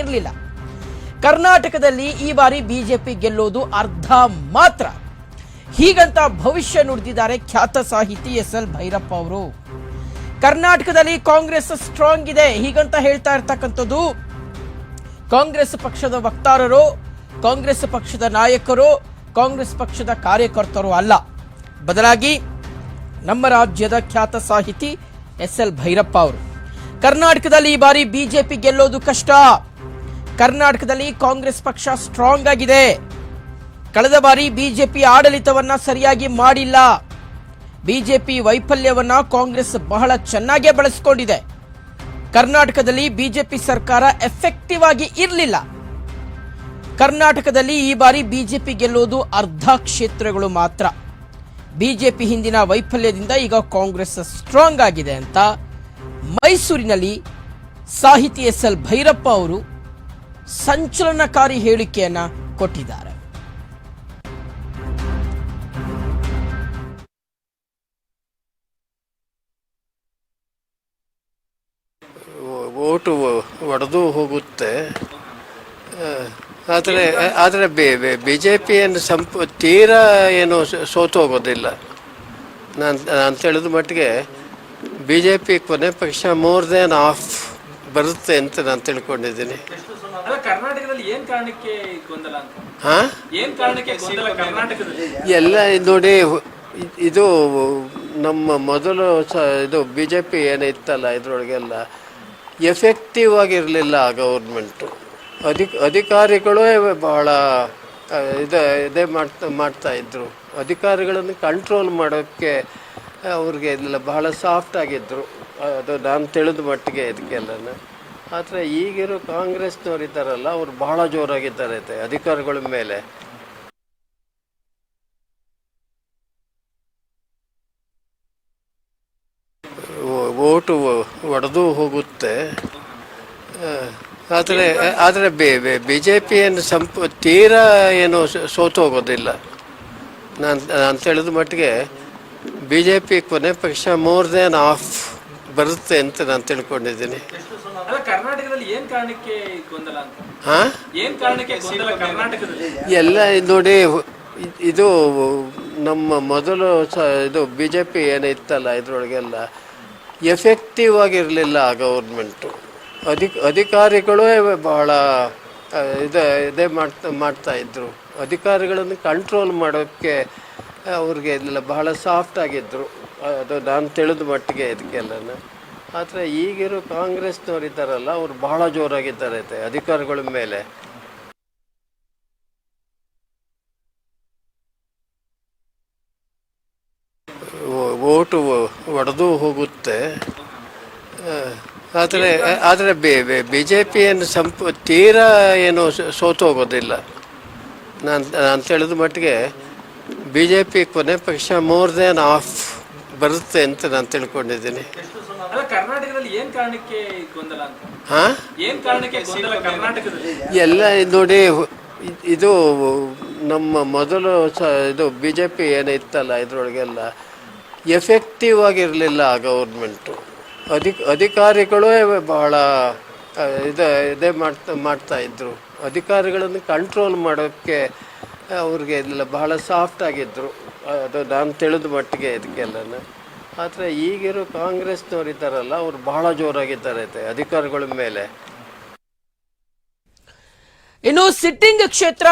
ಇರಲಿಲ್ಲ. ಕರ್ನಾಟಕದಲ್ಲಿ ಈ ಬಾರಿ ಬಿಜೆಪಿ ಗೆಲ್ಲೋದು ಅರ್ಧ ಮಾತ್ರ. ಹೀಗಂತ ಭವಿಷ್ಯ ನುಡಿದಿದ್ದಾರೆ ಖ್ಯಾತ ಸಾಹಿತಿ ಎಸ್ ಎಲ್ ಭೈರಪ್ಪ ಅವರು. ಕರ್ನಾಟಕದಲ್ಲಿ ಕಾಂಗ್ರೆಸ್ ಸ್ಟ್ರಾಂಗ್ ಇದೆ, ಹೀಗಂತ ಹೇಳ್ತಾ ಇರ್ತಕ್ಕಂಥದ್ದು. ಕಾಂಗ್ರೆಸ್ ಪಕ್ಷದ ವಕ್ತಾರರು, ಕಾಂಗ್ರೆಸ್ ಪಕ್ಷದ ನಾಯಕರು, ಕಾಂಗ್ರೆಸ್ ಪಕ್ಷದ ಕಾರ್ಯಕರ್ತರು ಅಲ್ಲ. ಬದಲಾಗಿ ನಮ್ಮ ರಾಜ್ಯದ ಖ್ಯಾತ ಸಾಹಿತಿ ಎಸ್ ಎಲ್ ಭೈರಪ್ಪ ಅವರು. ಕರ್ನಾಟಕದಲ್ಲಿ ಈ ಬಾರಿ ಬಿಜೆಪಿ ಗೆಲ್ಲೋದು ಕಷ್ಟ. ಕರ್ನಾಟಕದಲ್ಲಿ ಕಾಂಗ್ರೆಸ್ ಪಕ್ಷ ಸ್ಟ್ರಾಂಗ್ ಆಗಿದೆ. ಕಳೆದ ಬಾರಿ ಬಿಜೆಪಿ ಆಡಳಿತವನ್ನ ಸರಿಯಾಗಿ ಮಾಡಿಲ್ಲ. ಬಿಜೆಪಿ ವೈಫಲ್ಯವನ್ನ ಕಾಂಗ್ರೆಸ್ ಬಹಳ ಚೆನ್ನಾಗೇ ಬಳಸಿಕೊಂಡಿದೆ. ಕರ್ನಾಟಕದಲ್ಲಿ ಬಿಜೆಪಿ ಸರ್ಕಾರ ಎಫೆಕ್ಟಿವ್ ಆಗಿ ಇರಲಿಲ್ಲ. ಕರ್ನಾಟಕದಲ್ಲಿ ಈ ಬಾರಿ ಬಿಜೆಪಿ ಗೆಲ್ಲುವುದು ಅರ್ಧ ಕ್ಷೇತ್ರಗಳು ಮಾತ್ರ. ಬಿಜೆಪಿ ಹಿಂದಿನ ವೈಫಲ್ಯದಿಂದ ಈಗ ಕಾಂಗ್ರೆಸ್ ಸ್ಟ್ರಾಂಗ್ ಆಗಿದೆ ಅಂತ ಮೈಸೂರಿನಲ್ಲಿ ಸಾಹಿತಿ ಎಸ್ ಎಲ್ ಭೈರಪ್ಪ ಅವರು ಸಂಚಲನಕಾರಿ ಹೇಳಿಕೆಯನ್ನ ಕೊಟ್ಟಿದ್ದಾರೆ. ಓಟು ಒಡೆದು ಹೋಗುತ್ತೆ. ಆದರೆ ಆದರೆ ಬಿ ಜೆ ಪಿಯನ್ನು ಸಂಪ, ತೀರಾ ಏನು ಸೋತು ಹೋಗೋದಿಲ್ಲ. ನಾನು ನಾನು ತಿಳಿದ ಮಟ್ಟಿಗೆ ಬಿ ಜೆ ಪಿ ಕೊನೆ ಪಕ್ಷ ಮೋರ್ ದೆನ್ ಆಫ್ ಬರುತ್ತೆ ಅಂತ ನಾನು ತಿಳ್ಕೊಂಡಿದ್ದೀನಿ. ಅಲ್ಲ ಕರ್ನಾಟಕದಲ್ಲಿ ಏನ್ ಕಾರಣಕ್ಕೆ ಗೊಂದಲ ಅಂತ? ಹಾಂ? ಏನ್ ಕಾರಣಕ್ಕೆ ಗೊಂದಲ ಕರ್ನಾಟಕದಲ್ಲಿ? ಎಲ್ಲ ನೋಡಿ ಇದು ನಮ್ಮ ಮೊದಲು ಸ ಇದು ಬಿ ಜೆ ಪಿ ಏನಿತ್ತಲ್ಲ ಇದ್ರೊಳಗೆಲ್ಲ ಎಫೆಕ್ಟಿವ್ ಆಗಿರಲಿಲ್ಲ ಆ ಗೌರ್ಮೆಂಟು ಅಧಿಕ ಅಧಿಕಾರಿಗಳೇ ಬಹಳ ಇದು ಇದೇ ಮಾಡ್ತಾ ಮಾಡ್ತಾ ಇದ್ರು. ಅಧಿಕಾರಿಗಳನ್ನು ಕಂಟ್ರೋಲ್ ಮಾಡೋಕ್ಕೆ ಅವ್ರಿಗೆ ಇದೆಲ್ಲ ಬಹಳ ಸಾಫ್ಟ್ ಆಗಿದ್ದರು ಅದು ನಾನು ತಿಳಿದ ಮಟ್ಟಿಗೆ ಇದಕ್ಕೆಲ್ಲ ಆದರೆ ಈಗಿರೋ ಕಾಂಗ್ರೆಸ್ನವ್ರು ಇದ್ದಾರಲ್ಲ, ಅವ್ರು ಬಹಳ ಜೋರಾಗಿದ್ದಾರೆ ಅಧಿಕಾರಿಗಳ ಮೇಲೆ. ಓಟು ಒಡೆದು ಹೋಗುತ್ತೆ. ಆದರೆ ಆದರೆ ಬಿ ಜೆ ಪಿಯನ್ನು ಸಂಪ, ತೀರಾ ಏನು ಸೋತು ಹೋಗೋದಿಲ್ಲ. ನಾನು ನಾನು ತಿಳಿದ ಮಟ್ಟಿಗೆ ಬಿ ಜೆ ಪಿ ಕೊನೆ ಪಕ್ಷ ಮೋರ್ ದೆನ್ ಆಫ್ ಬರುತ್ತೆ ಅಂತ ನಾನು ತಿಳ್ಕೊಂಡಿದ್ದೀನಿ. ಎಲ್ಲ ನೋಡಿ ಇದು ನಮ್ಮ ಮೊದಲು ಇದು ಬಿ ಜೆ ಪಿ ಏನಿತ್ತಲ್ಲ ಇದ್ರೊಳಗೆಲ್ಲ ಎಫೆಕ್ಟಿವ್ ಆಗಿರಲಿಲ್ಲ ಆ ಗೌರ್ಮೆಂಟು ಅಧಿಕ ಅಧಿಕಾರಿಗಳೇ ಬಹಳ ಇದು ಇದೇ ಮಾಡ್ತಾ ಮಾಡ್ತಾ ಇದ್ರು. ಅಧಿಕಾರಿಗಳನ್ನು ಕಂಟ್ರೋಲ್ ಮಾಡೋಕ್ಕೆ ಅವ್ರಿಗೆ ಇದೆಲ್ಲ ಬಹಳ ಸಾಫ್ಟ್ ಆಗಿದ್ದರು ಅದು ನಾನು ತಿಳಿದ ಮಟ್ಟಿಗೆ ಇದಕ್ಕೆಲ್ಲ ಆದರೆ ಈಗಿರೋ ಕಾಂಗ್ರೆಸ್ನವ್ರು ಇದ್ದಾರಲ್ಲ, ಅವ್ರು ಬಹಳ ಜೋರಾಗಿದ್ದಾರೆ ಅಧಿಕಾರಿಗಳ ಮೇಲೆ. ಓಟು ಒಡೆದು ಹೋಗುತ್ತೆ. ಆದರೆ ಆದರೆ ಬಿ ಜೆ ಪಿಯನ್ನು ಸಂಪ, ತೀರಾ ಏನು ಸೋತು ಹೋಗೋದಿಲ್ಲ. ನಾನು ನಾನು ತಿಳಿದ ಮಟ್ಟಿಗೆ ಬಿ ಜೆ ಪಿ ಕೊನೆ ಪಕ್ಷ ಮೋರ್ ದೆನ್ ಆಫ್ ಬರುತ್ತೆ ಅಂತ ನಾನು ತಿಳ್ಕೊಂಡಿದ್ದೀನಿ. ಎಲ್ಲ ನೋಡಿ ಇದು ನಮ್ಮ ಮೊದಲು ಇದು ಬಿ ಜೆ ಪಿ ಏನಿತ್ತಲ್ಲ ಇದರೊಳಗೆಲ್ಲ ಎಫೆಕ್ಟಿವ್ ಆಗಿರಲಿಲ್ಲ ಆ ಗೌರ್ಮೆಂಟು ಅಧಿಕ ಅಧಿಕಾರಿಗಳೇ ಬಹಳ ಇದು ಇದೇ ಮಾಡ್ತಾ ಮಾಡ್ತಾ ಇದ್ರು. ಅಧಿಕಾರಿಗಳನ್ನು ಕಂಟ್ರೋಲ್ ಮಾಡೋಕ್ಕೆ ಅವ್ರಿಗೆ ಇಲ್ಲ ಬಹಳ ಸಾಫ್ಟ್ ಆಗಿದ್ದರು ಅದು ನಾನು ತಿಳಿದ ಮಟ್ಟಿಗೆ ಇದಕ್ಕೆಲ್ಲ ಆದರೆ ಈಗಿರೋ ಕಾಂಗ್ರೆಸ್ನವ್ರು ಇದ್ದಾರಲ್ಲ, ಅವ್ರು ಬಹಳ ಜೋರಾಗಿದ್ದಾರೆ ಅಧಿಕಾರಿಗಳ ಮೇಲೆ. ಇನ್ನು ಸಿಟ್ಟಿಂಗ್ ಕ್ಷೇತ್ರ